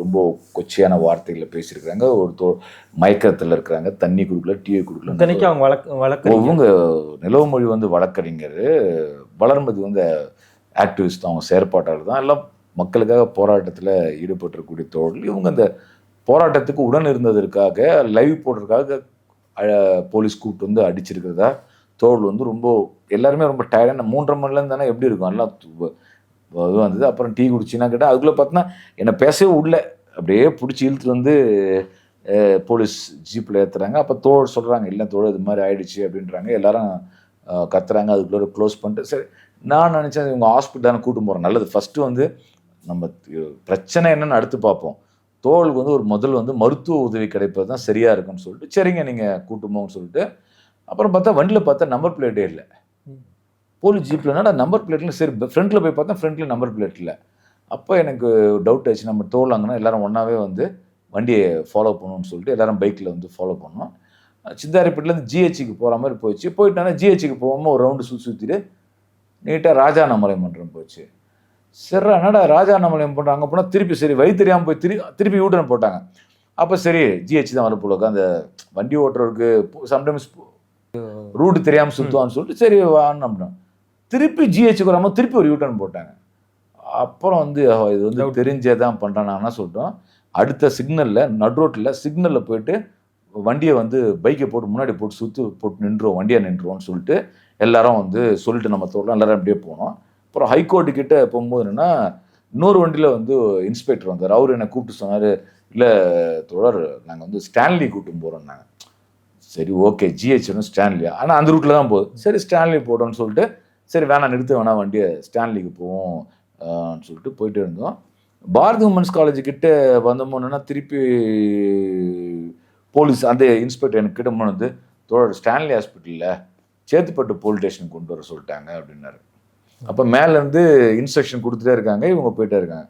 ரொம்ப கொச்சையான வார்த்தைகளை பேசியிருக்காங்க. ஒரு தோ மயக்கத்தில் இருக்கிறாங்க. தண்ணி கொடுக்கல டீ கொடுக்கல அவங்க வழக்கு வழக்கு இவங்க நிலவுமொழி வந்து வழக்கறிஞர். வளர்மதி வந்து ஆக்டிவிஸ்ட் அவங்க செயற்பாட்டாளர் தான். எல்லாம் மக்களுக்காக போராட்டத்தில் ஈடுபட்டிருக்கக்கூடிய தோழர்கள். இவங்க அந்த போராட்டத்துக்கு உடன் இருந்ததற்காக லைவ் போடுறதுக்காக போலீஸ் கூப்பிட்டு வந்து அடிச்சிருக்கிறதா தோழல் வந்து ரொம்ப எல்லாருமே ரொம்ப டயர்டான மூன்றரை மணிலேருந்து தானே எப்படி இருக்கும்? எல்லாம் இது வந்தது அப்புறம் டீ குடிச்சின்னா கேட்டால் அதுக்குள்ளே பார்த்தோன்னா என்னை பேசவே உள்ள அப்படியே பிடிச்சி இழுத்துட்டு வந்து போலீஸ் ஜீப்பில் ஏற்றுறாங்க அப்போ தோல் சொல்கிறாங்க இல்லை தோல் இது மாதிரி ஆயிடுச்சு அப்படின்றாங்க. எல்லாரும் கத்துறாங்க. அதுக்குள்ளே க்ளோஸ் பண்ணிட்டு சரி நான் நினச்சேன் இவங்க ஹாஸ்பிட்டல் தானே கூட்டு போகிறோம் நல்லது. ஃபஸ்ட்டு வந்து நம்ம பிரச்சனை என்னன்னு அடுத்து பார்ப்போம். தோளுக்கு வந்து ஒரு முதல் வந்து மருத்துவ உதவி கிடைப்பது தான் சரியாக இருக்குன்னு சொல்லிட்டு சரிங்க நீங்கள் கூட்டு போங்கன்னு சொல்லிட்டு அப்புறம் பார்த்தா வண்டியில் பார்த்தா நம்பர் பிளேட்டே இல்லை. போலீஸ் ஜீப்பில் என்னடா நம்பர் பிளேட்டில் சரி ஃப்ரண்ட்டில் போய் பார்த்தா ஃப்ரண்ட்டில் நம்பர் பிளேட் இல்லை. அப்போ எனக்கு டவுட் ஆச்சு நம்ம தோல் அங்கன்னா எல்லாரும் ஒன்றாவே வந்து வண்டியை ஃபாலோ பண்ணணும்னு சொல்லிட்டு எல்லாரும் பைக்கில் வந்து ஃபாலோ பண்ணோம். சிந்தாரிப்பேட்டிலேருந்து ஜிஹெச்சுக்கு போகிற மாதிரி போச்சு போயிட்டானா ஜிஹெச்சுக்கு போகாமல் ஒரு ரவுண்டு சுற்றி சுற்றிட்டு நீட்டாக ராஜானமலை மன்றம் போச்சு. சரி என்னடா ராஜானமலையம் பண்ணுறாங்க அங்கே போனால் திருப்பி சரி வழி தெரியாமல் போய் திரு திருப்பி யூட்டர்ன் போட்டாங்க. அப்போ சரி ஜிஹெச் தான் வரப்போலக்கு அந்த வண்டி ஓட்டுறவருக்கு சம்டைம்ஸ் ரூட் தெரியாமல் சுற்றுவான்னு சொல்லிட்டு சரி அப்படின் திருப்பி ஜிஹெச்சுக்கு வராமல் திருப்பி ஒரு யூட்டர்ன் போட்டாங்க. அப்புறம் வந்து இது வந்து. தெரிஞ்சே தான் பண்ணுறாங்கன்னா சொல்லிட்டோம். அடுத்த சிக்னலில் நட்ரோட்டில் சிக்னலில் போயிட்டு வண்டியை வந்து பைக்கை போட்டு முன்னாடி போட்டு சுற்றி போட்டு நின்றுவோம் வண்டியை நின்றுவோம்னு சொல்லிட்டு எல்லாரும் வந்து சொல்லிட்டு நம்ம தோறலாம் எல்லாரும் அப்படியே போனோம். அப்புறம் ஹைகோர்ட்டு கிட்ட போகும்போது என்னன்னா இன்னொரு வண்டியில் வந்து இன்ஸ்பெக்டர் வந்தார். அவர் என்னை கூப்பிட்டு சொன்னார் இல்லை தொடர் நாங்கள் வந்து ஸ்டான்லி கூப்பிட்டு போகிறோம் நாங்கள் சரி ஓகே ஜிஹெச் ஸ்டான்லி ஆனால் அந்த ரூட்டில் தான் போகுது. சரி ஸ்டான்லி போட்டோம்னு சொல்லிட்டு சரி வேணாம் நிறுத்த வேணாம் வண்டியை ஸ்டான்லிக்கு போவோம் சொல்லிட்டு போயிட்டு இருந்தோம். பாரதி உமன்ஸ் காலேஜ் கிட்ட வந்தோம்னா திருப்பி போலீஸ் அந்த இன்ஸ்பெக்டர் எனக்கு கிட்ட போனது தோழர் ஸ்டான்லி ஹாஸ்பிட்டலில் சேத்துப்பட்டு போலீஸ் ஸ்டேஷன் கொண்டு வர சொல்லிட்டாங்க அப்படின்னாரு. அப்போ மேலேருந்து இன்ஸ்ட்ரக்ஷன் கொடுத்துட்டே இருக்காங்க இவங்க போயிட்டே இருக்காங்க.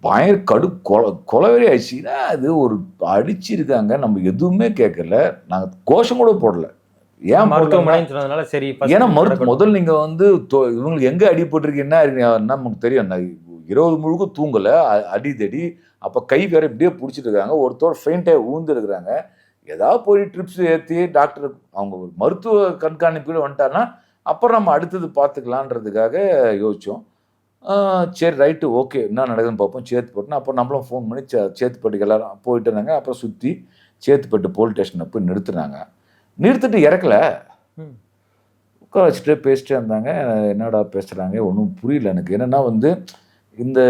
பயங்கர கடு கொலை கொலவெறி ஆயிடுச்சுன்னா அது ஒரு அடிச்சிருக்காங்க நம்ம எதுவுமே கேட்கல. நாங்கள் கோஷம் கூட போடல. ஏன் சொன்னதுனால சரி ஏன்னா மருத்து நடக்கட்டும். முதல்ல நீங்க வந்து இவங்களுக்கு எங்க அடிபட்டிருக்கு என்ன நமக்கு தெரியும். இருபது முழுக்க தூங்கல அ- அடிதடி அப்ப கை வேற இப்படியே பிடிச்சிட்டு இருக்காங்க. ஒருத்தோட ஃபெயிண்டே ஊந்து இருக்கிறாங்க. ஏதாவது போய் ட்ரிப்ஸ் ஏற்றி டாக்டர் அவங்க ஒரு மருத்துவ கண்காணிப்புல வந்துட்டாங்கன்னா அப்புறம் நம்ம அடுத்தது பார்த்துக்கலான்றதுக்காக ஆஹ் சரி ரைட்டு ஓகே என்ன நடக்குதுன்னு பார்ப்போம். சேத்துப்பட்டுனா அப்புறம் நம்மளும் ஃபோன் பண்ணி சே சேத்துப்பட்டுக்கு எல்லாரும் போயிட்டு இருந்தாங்க. அப்புறம் சுற்றி சேத்துப்பட்டு போலீஸ் ஸ்டேஷனில் போய் நிறுத்துனாங்க. நிறுத்திட்டு இறக்கல. உட்கார வச்சுட்டு பேசிட்டே இருந்தாங்க. என்னடா பேசுகிறாங்க ஒன்றும் புரியல எனக்கு. என்னன்னா வந்து இந்த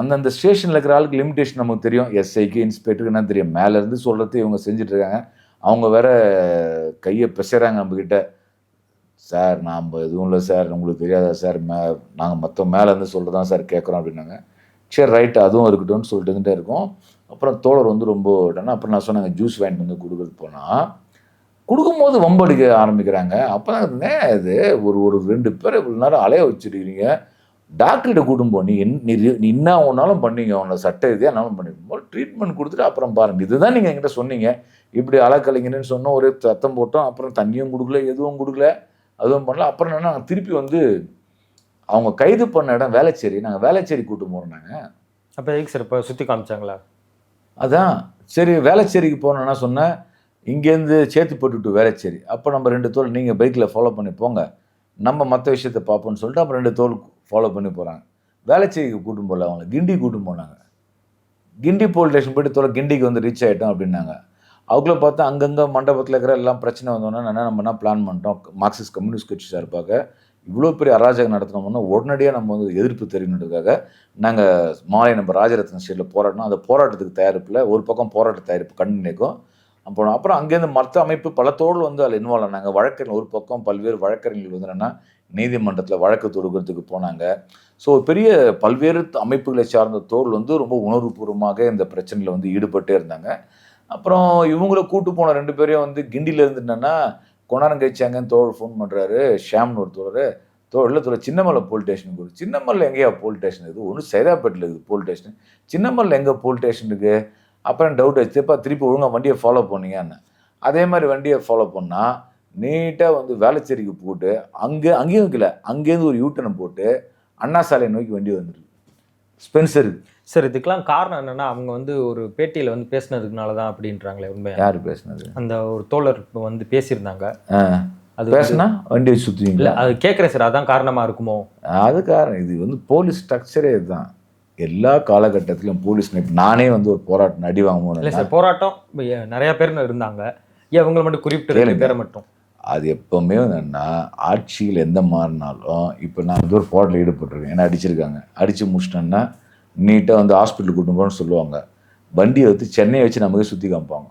அந்தந்த ஸ்டேஷனில் இருக்கிற ஆளுக்கு லிமிடேஷன் நமக்கு தெரியும். எஸ்ஐக்கு இன்ஸ்பெக்டருக்கு என்ன தெரியும்? மேலேருந்து சொல்கிறது இவங்க செஞ்சிட்ருக்காங்க. அவங்க வேற கையை பிசைறாங்க நம்மக்கிட்ட சார் நாம் எதுவும் இல்லை சார். உங்களுக்கு தெரியாதா சார்? மே நாங்கள் மற்ற மேலேருந்து சொல்கிறது தான் சார் கேட்குறோம் அப்படின்னாங்க. சரி ரைட் அதுவும் இருக்கட்டும்னு சொல்லிட்டு இருந்துகிட்டே இருக்கோம். அப்புறம் தோழர் வந்து ரொம்ப இதானா அப்புறம் நான் சொன்னாங்க ஜூஸ் வாங்கிட்டு வந்து கொடுக்குறது போனால் கொடுக்கும்போது வம்படிக்க ஆரம்பிக்கிறாங்க. அப்போ தான் இது? ஒரு ஒரு ரெண்டு பேர் இவ்வளோ நேரம் அலைய வச்சிருக்கிறீங்க. டாக்டர்கிட்ட கூட்டும் போ. நீ என் நீ என்ன ஒன்றாலும் பண்ணீங்க உங்களை சட்ட இதையாக என்னாலும் பண்ணிக்கோ ட்ரீட்மெண்ட் கொடுத்துட்டு அப்புறம் பாருங்க. இதுதான் நீங்கள் என்கிட்ட சொன்னீங்க. இப்படி அலக்கலைங்கன்னு சொன்னோம் ஒரே சத்தம் போட்டோம். அப்புறம் தண்ணியும் கொடுக்கல எதுவும் கொடுக்கல அதுவும் பண்ணல. அப்புறம் என்னன்னா நாங்கள் திருப்பி வந்து அவங்க கைது பண்ண இடம் வேளச்சேரி. நாங்கள் வேளச்சேரி கூட்டு போகிறோம் நாங்கள் அப்ப எதுக்கு சார் இப்போ சுத்தி காமிச்சாங்களா? அதான். சரி வேளச்சேரிக்கு போனோன்னா சொன்னேன். இங்கேருந்து சேத்து போட்டுவிட்டு வேளச்சேரி. அப்போ நம்ம ரெண்டு தோல் நீங்கள் பைக்கில் ஃபாலோ பண்ணி போங்க. நம்ம மற்ற விஷயத்த பார்ப்போம்னு சொல்லிட்டு அப்புறம் ரெண்டு தோல் ஃபாலோ பண்ணி போகிறாங்க வேளச்சேரிக்கு கூட்டும் போகல அவங்கள. கிண்டி கூட்டும் போனாங்க. கிண்டி போலீஸ் ஸ்டேஷன் போயிட்டு தோல கிண்டிக்கு வந்து ரீச் ஆகிட்டோம் அப்படின்னாங்க. அவங்கள பார்த்தா அங்கங்கே மண்டபத்தில் இருக்கிற எல்லாம் பிரச்சனை வந்தோன்னா என்ன நம்ம என்ன பிளான் பண்ணிட்டோம்? மார்க்சிஸ்ட் கம்யூனிஸ்ட் கட்சி சார்பாக இவ்வளோ பெரிய அராஜகம் நடத்தினோம்னா உடனடியாக நம்ம வந்து எதிர்ப்பு தெரியணுன்றதுக்காக நாங்கள் மாலை நம்ம ராஜரத்னம் ஸ்டேட்டில் போராடினோம். அந்த போராட்டத்துக்கு தயாரிப்பில் ஒரு பக்கம் போராட்ட தயாரிப்பு கண்டு நினைக்கும் போனோம் அப்புறம் அங்கேருந்து மற்ற அமைப்பு பல தோடு வந்து அதில் இன்வால்வ் ஆனாங்க. வழக்கறிஞர் ஒரு பக்கம் பல்வேறு வழக்கறிஞர்கள் வந்து என்னென்னா நீதிமன்றத்தில் வழக்கு தொடுக்கிறதுக்கு போனாங்க. ஸோ பெரிய பல்வேறு அமைப்புகளை சார்ந்த தோல் வந்து ரொம்ப உணர்வுபூர்வமாக இந்த பிரச்சனையில் வந்து ஈடுபட்டே இருந்தாங்க. அப்புறம் இவங்கள கூட்டு போன ரெண்டு பேரையும் வந்து கிண்டியில் என்னென்னா என்னன்னா கழிச்சாங்கன்னு தோழர் ஃபோன் பண்ணுறாரு ஷாம்னு ஒரு தோழர். தோழில் தோழர் சின்னமலை போலீஸ் ஸ்டேஷனுக்கு ஒரு சின்னமல்ல எங்கேயா போலீஸ் ஸ்டேஷன் இருக்குது ஒன்று சைதாப்பேட்டில் இருக்குது போலீஸ் ஸ்டேஷன் சின்னமல்ல எங்கே போலீஸ் ஸ்டேஷன் இருக்குது அப்புறம் டவுட் வச்சுப்பா திருப்பி ஒழுங்கா வண்டியை ஃபாலோ பண்ணீங்கன்னு. அதே மாதிரி வண்டியை ஃபாலோ பண்ணால் நீட்டாக வந்து வேளச்சேரிக்கு போட்டு அங்கே அங்கேயும் வைக்கல அங்கேருந்து ஒரு யூட்டனை போட்டு அண்ணா சாலை நோக்கி வண்டி வந்துருக்கு ஸ்பென்சருக்கு சார் இதுக்கெல்லாம் காரணம் என்னன்னா அவங்க வந்து ஒரு பேட்டியில வந்து பேசினதுக்குனால தான் அப்படின்றாங்களே உண்மையா? யார் பேசுனது? அந்த ஒரு தோழர் இப்ப வந்து பேசியிருந்தாங்க. அது பேசுனா வண்டி சுற்றுவீங்களா அது கேட்குறேன் சார் அதான் காரணமா இருக்குமோ? அது காரணம். இது வந்து போலீஸ் ஸ்ட்ரக்சரே இதுதான். எல்லா காலகட்டத்திலும் போலீஸ் நானே வந்து ஒரு போராட்டம் அடி இல்ல வாங்குவோம் சார் போராட்டம் நிறைய பேர் இருந்தாங்க. ஏன் இவங்களை மட்டும் குறிப்பிட்டு. பேரை மட்டும்? அது எப்பவுமே என்னன்னா ஆட்சியில் எந்த மாறினாலும் இப்போ நான் வந்து ஒரு போராட்டில் ஈடுபட்டிருக்கேன். என்ன அடிச்சிருக்காங்க. அடித்து முடிச்சிட்டேன்னா நீட்டாக வந்து ஹாஸ்பிட்டலுக்கு கூட்டு போகணும்னு சொல்லுவாங்க. வண்டியை வந்து சென்னையை வச்சு நமக்கு சுற்றி காமிப்பாங்க.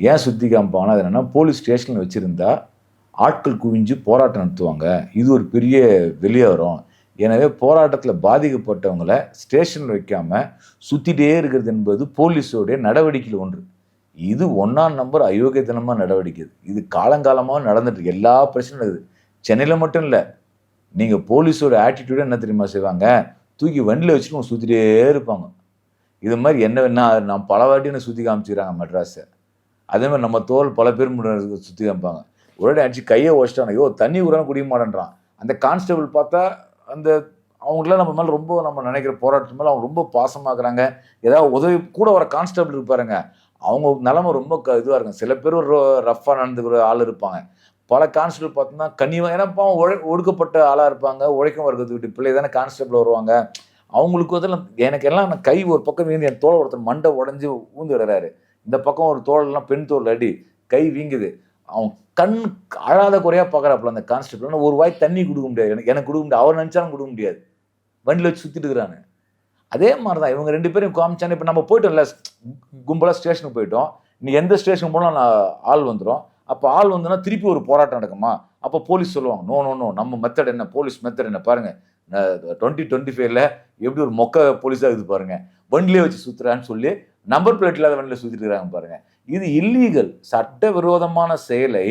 ஏன் சுற்றி காமிப்பாங்கன்னா அது என்னென்னா போலீஸ் ஸ்டேஷனில் வச்சுருந்தா ஆட்கள் குவிஞ்சு போராட்டம் நடத்துவாங்க. இது ஒரு பெரிய வெளியே வரும் எனவே போராட்டத்தில் பாதிக்கப்பட்டவங்களை ஸ்டேஷனில் வைக்காம சுற்றிட்டே இருக்கிறது என்பது போலீஸோடைய நடவடிக்கையில் ஒன்று. இது ஒன்றாம் நம்பர் அயோக்கியத்தனமாக நடவடிக்கை. இது. காலங்காலமாக நடந்துட்டு எல்லா பிரச்சனையும் நடக்குது. சென்னையில் மட்டும் இல்லை நீங்கள் போலீஸோட ஆட்டிடியூடு என்ன தெரியுமா செய்வாங்க? தூக்கி வண்டியில் வச்சுட்டு அவங்க சுற்றிட்டே இருப்பாங்க. இது மாதிரி என்ன வேணா நான் பல வாட்டி என்ன சுற்றி காமிச்சிக்கிறாங்க மெட்ராஸை அதே மாதிரி நம்ம தோல் பல பேர் சுற்றி காமிப்பாங்க. ஒரே அடிச்சு கையை வச்சிட்டான் ஐயோ தண்ணி உரம் குடிக்க மாட்டேன்றான். அந்த கான்ஸ்டபிள் பார்த்தா அந்த அவங்களாம் நம்ம மேலே ரொம்ப நம்ம நினைக்கிற போராட்டத்து மேலே அவங்க ரொம்ப பாசமாக்குறாங்க ஏதாவது உதவி கூட வர கான்ஸ்டபிள் இருப்பாருங்க. அவங்க நிலமை ரொம்ப க இதுவாக இருக்கும். சில பேர் ஒரு ரஃப்பாக நடந்துக்கிற ஆள் இருப்பாங்க. பல கான்ஸ்டபிள் பார்த்தோம்னா கனிவா ஏன்னா இப்போ ஒழை ஒடுக்கப்பட்ட ஆளாக இருப்பாங்க. உழைக்கும் வர்க்கத்து விட்டு பிள்ளை தானே கான்ஸ்டபிள் வருவாங்க. அவங்களுக்கு அதெல்லாம் எனக்கு எல்லாம் நான் கை ஒரு பக்கம் வீங்கி என் தோலை ஒருத்தர் மண்டை உடஞ்சி ஊந்து விடுறாரு. இந்த பக்கம் ஒரு தோலெல்லாம் பெண் தோல் அடி கை வீங்குது. அவன் கண் அழாத குறையாக பார்க்குறாப்புல அந்த கான்ஸ்டபிள் ஆனால் ஒரு வாய் தண்ணி கொடுக்க முடியாது. எனக்கு எனக்கு கொடுக்க முடியாது. அவர் நினச்சாலும் கொடுக்க முடியாது. வண்டியில் வச்சு சுற்றிட்டு இருக்கிறானு. அதே மாதிரி தான் இவங்க ரெண்டு பேரும் காமிச்சானே இப்போ நம்ம போயிட்டோம்ல கும்பலாக ஸ்டேஷனுக்கு போயிட்டோம். நீ எந்த ஸ்டேஷனுக்கு போனாலும் நான் ஆள் வந்துடும் அப்போ ஆள் வந்துன்னா திருப்பி ஒரு போராட்டம் நடக்குமா? அப்போ போலீஸ் சொல்லுவாங்க நோ நோ நோ நம்ம மெத்தட் என்ன? போலீஸ் மெத்தட் என்ன? பாருங்கள் டுவெண்ட்டி டுவெண்ட்டி ஃபைவ்ல எப்படி ஒரு மொக்க போலீஸாக இருக்குது பாருங்க. வண்டிலே வச்சு சுற்றுறான்னு சொல்லி நம்பர் பிளேட் இல்லாத வண்டியில் சுற்றிட்டு இருக்கிறாங்க பாருங்கள் இது இல்லீகல் சட்டவிரோதமான செயலை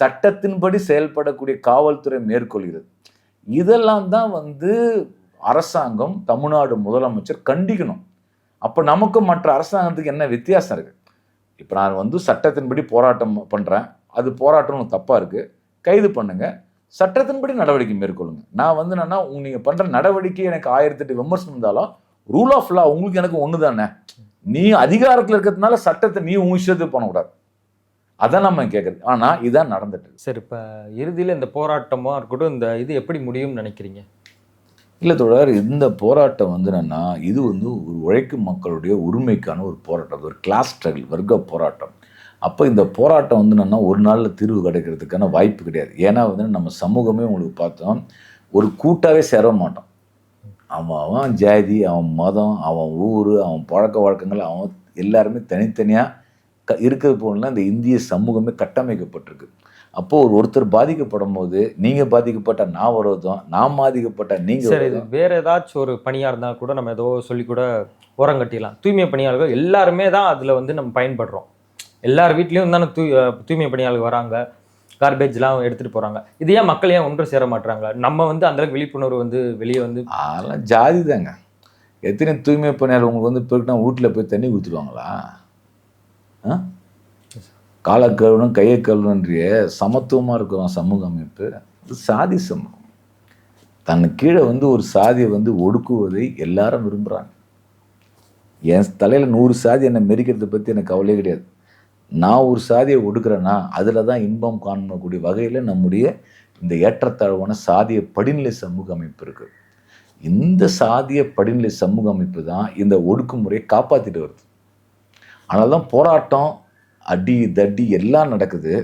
சட்டத்தின்படி செயல்படக்கூடிய காவல்துறை மேற்கொள்கிறது. இதெல்லாம் தான் வந்து அரசாங்கம் தமிழ்நாடு முதலமைச்சர் கண்டிக்கணும். அப்போ நமக்கு மற்ற அரசாங்கத்துக்கு என்ன வித்தியாசம் இருக்குது இப்போ நான் வந்து சட்டத்தின்படி போராட்டம் பண்ணுறேன் அது போராட்டம் தப்பாக இருக்குது கைது பண்ணுங்கள் சட்டத்தின்படி நடவடிக்கை மேற்கொள்ளுங்க. நான் வந்து என்னன்னா நீங்கள் பண்ணுற நடவடிக்கை எனக்கு ஆயிரத்தெட்டு விமர்சனம் இருந்தாலும் ரூல் ஆஃப் லா உங்களுக்கு எனக்கு ஒன்று தானே நீ அதிகாரத்தில் இருக்கிறதுனால சட்டத்தை நீ உங்க இஷ்டத்துக்கு பண்ணக்கூடாது அதான் நம்ம கேட்குறது ஆனால் இதான் நடந்துட்டு. சரி இப்ப இறுதியில இந்த போராட்டமா இருக்கட்டும் இந்த இது எப்படி முடியும்னு நினைக்கிறீங்க? இல்லை தோழர் இந்த போராட்டம் வந்து என்னன்னா இது வந்து ஒரு உழைக்கும் மக்களுடைய உரிமைக்கான ஒரு போராட்டம். ஒரு கிளாஸ் ஸ்ட்ரகிள் வர்க்க போராட்டம். அப்போ இந்த போராட்டம் வந்து என்னன்னா ஒரு நாளில் தீர்வு கிடைக்கிறதுக்கான வாய்ப்பு கிடையாது. ஏன்னா வந்து நம்ம சமூகமே உங்களுக்கு பார்த்தோம் ஒரு கூட்டாவே சேர மாட்டோம். அவன் அவன் ஜாதி அவன் மதம் அவன் ஊர் அவன் பழக்க வழக்கங்கள் அவன் எல்லாருமே தனித்தனியாக க இருக்கிறது போல இந்த இந்திய சமூகமே கட்டமைக்கப்பட்டிருக்கு. அப்போது ஒரு ஒருத்தர் பாதிக்கப்படும் போது நீங்கள் பாதிக்கப்பட்ட நான் வருவதும் நான் பாதிக்கப்பட்ட நீங்கள் சரி இது வேற ஏதாச்சும் ஒரு பணியா இருந்தா கூட நம்ம ஏதோ சொல்லி கூட ஓரம் கட்டிடலாம். தூய்மை பணியாளர்கள் எல்லாருமே தான் அதுல வந்து நம்ம பயன்படுறோம். எல்லார் வீட்லயும் தானே தூய் தூய்மை பணியாளர்கள் வராங்க. கார்பேஜ்லாம் எடுத்துகிட்டு போகிறாங்க இது ஏன் மக்கள் ஏன் ஒன்று சேர மாட்டாங்க நம்ம வந்து அந்தளவுக்கு விழிப்புணர்வு வந்து வெளியே வந்து அதெல்லாம் ஜாதி தாங்க. எத்தனை தூய்மை பணியாளர் உங்களுக்கு வந்து போய்ட்டுனா வீட்டில் போய் தண்ணி ஊற்றிடுவாங்களா ஆ? காலை கழுவணும் கையை கழுவணுன்றிய சமத்துவமாக இருக்கிறோம் சமூக அமைப்பு. சாதி சமூகம். தன் கீழே வந்து ஒரு சாதியை வந்து ஒடுக்குவதை எல்லாரும் விரும்புகிறாங்க என் தலையில் நூறு சாதி என்னை மெரிக்கிறத பற்றி எனக்கு கவலையே கிடையாது. நான் ஒரு சாதியை ஒடுக்கிறேன்னா அதில் தான் இன்பம் காணக்கூடிய வகையில் நம்முடைய இந்த ஏற்றத்தாழ்வான சாதிய படிநிலை சமூக அமைப்பு இருக்குது இந்த சாதிய படிநிலை சமூக அமைப்பு தான் இந்த ஒடுக்குமுறையை காப்பாற்றிட்டு வருது. அதனால தான் போராட்டம் அடி தடி எல்லாம் நடக்குது.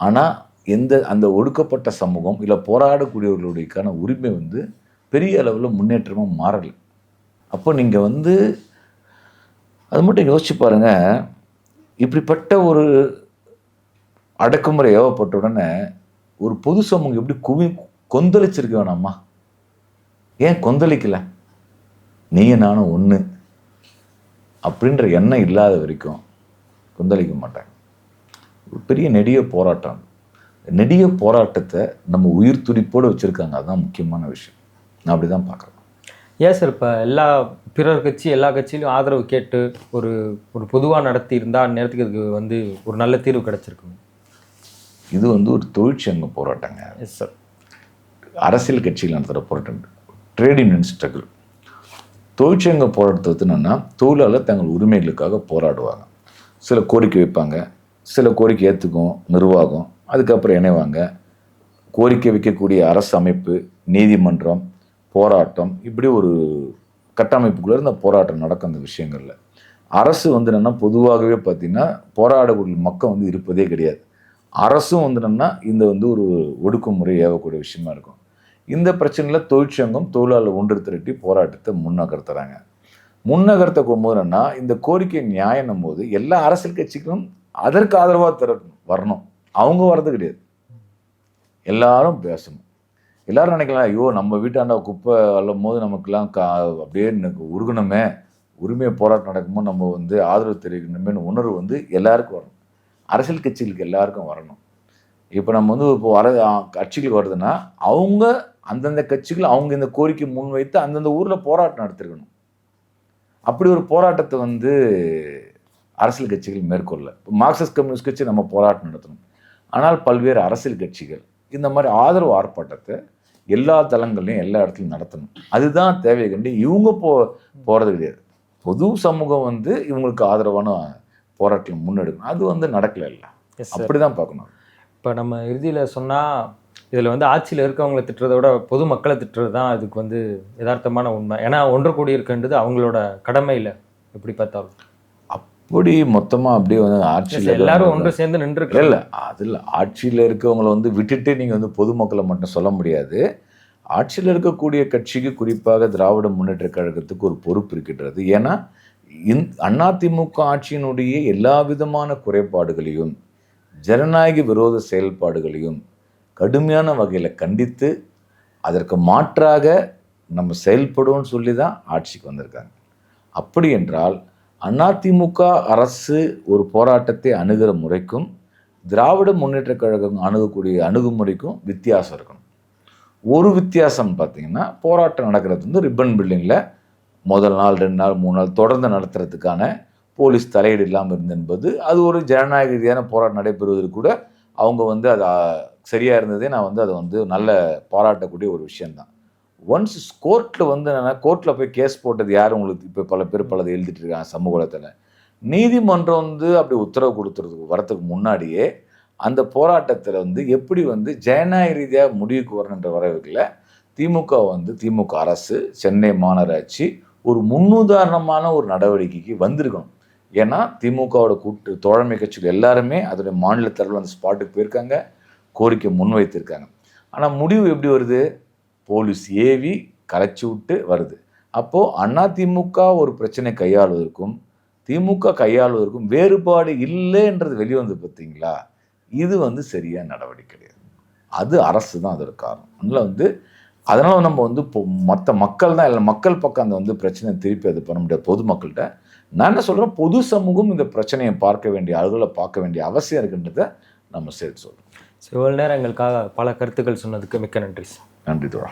ஆனால் எந்த அந்த ஒடுக்கப்பட்ட சமூகம் இல்லை போராடக்கூடியவர்களுடையக்கான உரிமை வந்து பெரிய அளவில் முன்னேற்றமாக மாறலை. அப்போ நீங்கள் வந்து அது மட்டும் யோசிச்சு பாருங்கள் இப்படிப்பட்ட ஒரு அடக்குமுறை ஏவப்பட்ட உடனே ஒரு பொது சமூகம் எப்படி குவி கொந்தளிச்சிருக்க வேணாமா ஏன் கொந்தளிக்கல? நீயும் நானும் ஒன்று அப்படின்ற எண்ணம் இல்லாத வரைக்கும் கொந்தளிக்க மாட்டாங்க ஒரு பெரிய நெடிய போராட்டம். நெடிய போராட்டத்தை நம்ம உயிர் துடிப்போடு வச்சுருக்காங்க. அதுதான் முக்கியமான விஷயம். நான் அப்படி தான் பார்க்குறேன். ஏன் சார் இப்போ எல்லா பிறர் கட்சி எல்லா கட்சியிலும் ஆதரவு கேட்டு ஒரு ஒரு பொதுவாக நடத்தி இருந்தால் நேரத்துக்கு இதுக்கு வந்து ஒரு நல்ல தீர்வு கிடைச்சிருக்கும்? இது வந்து ஒரு தொழிற்சங்க போராட்டங்க. எஸ் சார் அரசியல் கட்சிகள் நடத்துகிற போராட்டம். ட்ரேட் யூனியன் ஸ்ட்ரகிள் தொழிற்சங்க போராட்டத்தை என்னன்னா தொழிலாளர் தங்கள் உரிமைகளுக்காக போராடுவாங்க. சில கோரிக்கை வைப்பாங்க. சில கோரிக்கை ஏற்றுக்கும் நிர்வாகம் அதுக்கப்புறம் இணைவாங்க. கோரிக்கை வைக்கக்கூடிய அரசு அமைப்பு நீதிமன்றம் போராட்டம் இப்படி ஒரு கட்டமைப்புக்குள்ளே இந்த போராட்டம் நடக்கும் அந்த விஷயங்களில். அரசு வந்து என்னென்னா பொதுவாகவே பார்த்தீங்கன்னா போராடக்கூடிய மக்கள் வந்து இருப்பதே கிடையாது. அரசும் வந்து என்னென்னா இந்த வந்து ஒரு ஒடுக்குமுறை ஏவக்கூடிய விஷயமா இருக்கும். இந்த பிரச்சனையில் தொழிற்சங்கம் தொழிலாளர் ஒன்று திரட்டி போராட்டத்தை முன்னகர்த்துறாங்க. முன்னகர்த்த போது இந்த கோரிக்கை நியாயம் போது எல்லா அரசியல் கட்சிகளும் அதற்கு ஆதரவாக தர வரணும். அவங்க வர்றது கிடையாது. எல்லாரும் பேசணும். எல்லாரும் நினைக்கலாம் ஐயோ நம்ம வீட்டாண்ட குப்பை அள்ளும் போது நமக்கெல்லாம் கா அப்படியே உருகணுமே. உரிமை போராட்டம் நடக்கும்போது நம்ம வந்து ஆதரவு தெரிவிக்கணுமேனு உணர்வு வந்து எல்லாருக்கும் வரணும். அரசியல் கட்சிகளுக்கு எல்லாருக்கும் வரணும். இப்போ நம்ம வந்து இப்போ வர கட்சிகளுக்கு வருதுன்னா அவங்க அந்தந்த கட்சிகள் அவங்க இந்த கோரிக்கை முன்வைத்து அந்தந்த ஊரில் போராட்டம் நடத்திருக்கணும். அப்படி ஒரு போராட்டத்தை வந்து அரசியல் கட்சிகள் மேற்கொள்ள. இப்போ மார்க்சிஸ்ட் கம்யூனிஸ்ட் கட்சி நம்ம போராட்டம் நடத்தணும். ஆனால் பல்வேறு அரசியல் கட்சிகள் இந்த மாதிரி ஆதரவு ஆர்ப்பாட்டத்தை எல்லா தளங்கள்லையும் எல்லா இடத்துலையும் நடத்தணும். அதுதான் தேவை கண்டு இவங்க போ போகிறது கிடையாது. பொது சமூகம் வந்து இவங்களுக்கு ஆதரவான போராட்டம் முன்னெடுக்கணும். அது வந்து நடக்கல இல்லை. எஸ் சார் அப்படிதான் பார்க்கணும். இப்போ நம்ம இறுதியில் சொன்னால் இதில் வந்து ஆட்சியில் இருக்கவங்களை திட்டுறதை விட பொதுமக்களை திட்டுறது தான் அதுக்கு வந்து யதார்த்தமான உண்மை. ஏன்னா ஒன்று கூடி இருக்கின்றது அவங்களோட கடமை இல்லை எப்படி பார்த்தாலும். அப்படி மொத்தமா அப்படியே வந்து ஆட்சியில் எல்லாரும் ஒன்று சேர்ந்து நின்று இல்லை இல்லை அதில் ஆட்சியில் இருக்கவங்களை வந்து விட்டுட்டு நீங்கள் வந்து பொதுமக்களை மட்டும் சொல்ல முடியாது. ஆட்சியில் இருக்கக்கூடிய கட்சிக்கு குறிப்பாக திராவிட முன்னேற்ற கழகத்துக்கு ஒரு பொறுப்பு இருக்கின்றது. ஏன்னா இந் அதிமுக ஆட்சியினுடைய எல்லா விதமான குறைபாடுகளையும் ஜனநாயக விரோத செயல்பாடுகளையும் கடுமையான வகையில் கண்டித்து அதற்கு மாற்றாக நம்ம செயல்படுவோம்னு சொல்லி தான் ஆட்சிக்கு வந்திருக்காங்க. அப்படி என்றால் அதிமுக அரசு ஒரு போராட்டத்தை அணுகிற முறைக்கும் திராவிட முன்னேற்ற கழகம் அணுகக்கூடிய அணுகுமுறைக்கும் வித்தியாசம் இருக்கணும். ஒரு வித்தியாசம் பார்த்தீங்கன்னா போராட்டம் நடக்கிறது வந்து ரிப்பன் பில்டிங்கில் முதல் நாள் ரெண்டு நாள் மூணு நாள் தொடர்ந்து நடத்துறதுக்கான போலீஸ் தலையீடு இல்லாமல் இருந்தது என்பது அது ஒரு ஜனநாயக ரீதியான போராட்டம் நடைபெறுவதற்கு கூட அவங்க வந்து அது சரியாக இருந்ததே நான் வந்து அதை வந்து நல்ல பாராட்டக்கூடிய ஒரு விஷயந்தான் ஒன்ஸ் கோர்ட்டில் வந்து என்னென்னா கோர்ட்டில் போய் கேஸ் போட்டது யார்? உங்களுக்கு இப்போ பல பேர் பலது எழுதிட்டு இருக்காங்க சமூகத்தில். நீதிமன்றம் வந்து அப்படி உத்தரவு கொடுத்துறதுக்கு வரத்துக்கு முன்னாடியே அந்த போராட்டத்தில் வந்து எப்படி வந்து ஜனநாயக ரீதியாக முடிவுக்கு வரணுன்ற வரவுகளில் திமுக வந்து திமுக அரசு சென்னை மாநகராட்சி ஒரு முன்னுதாரணமான ஒரு நடவடிக்கைக்கு வந்திருக்கணும். ஏன்னா திமுகவோட கூட்டு தோழமை கட்சிகள் எல்லாருமே அதோடைய மாநில தலைவர் அந்த ஸ்பாட்டுக்கு போயிருக்காங்க கோரிக்கை முன்வைத்திருக்காங்க. ஆனால் முடிவு எப்படி வருது? போலீஸ் ஏவி கலைச்சி விட்டு வருது. அப்போது அதிமுக ஒரு பிரச்சனை கையாளுவதற்கும் திமுக கையாளுவதற்கும் வேறுபாடு இல்லைன்றது வெளிவந்து பார்த்தீங்களா? இது வந்து சரியான நடவடிக்கை கிடையாது. அது அரசு தான் அதோட காரணம். அதனால் வந்து அதனால் நம்ம வந்து இப்போ மற்ற மக்கள் தான் இல்லை மக்கள் பக்கம் அந்த வந்து பிரச்சனை திருப்பி அது பண்ண முடியாது. பொதுமக்கள்கிட்ட நான் என்ன சொல்கிறேன் பொது சமூகம் இந்த பிரச்சனையை பார்க்க வேண்டிய அலுவலை பார்க்க வேண்டிய அவசியம் இருக்குன்றதை நம்ம சேர்த்து சொல்கிறோம் சிவல் நேரங்களுக்காக நேரம் எங்களுக்காக பல கருத்துக்கள் சொன்னதுக்கு மிக்க நன்றி சார். நன்றி தோழா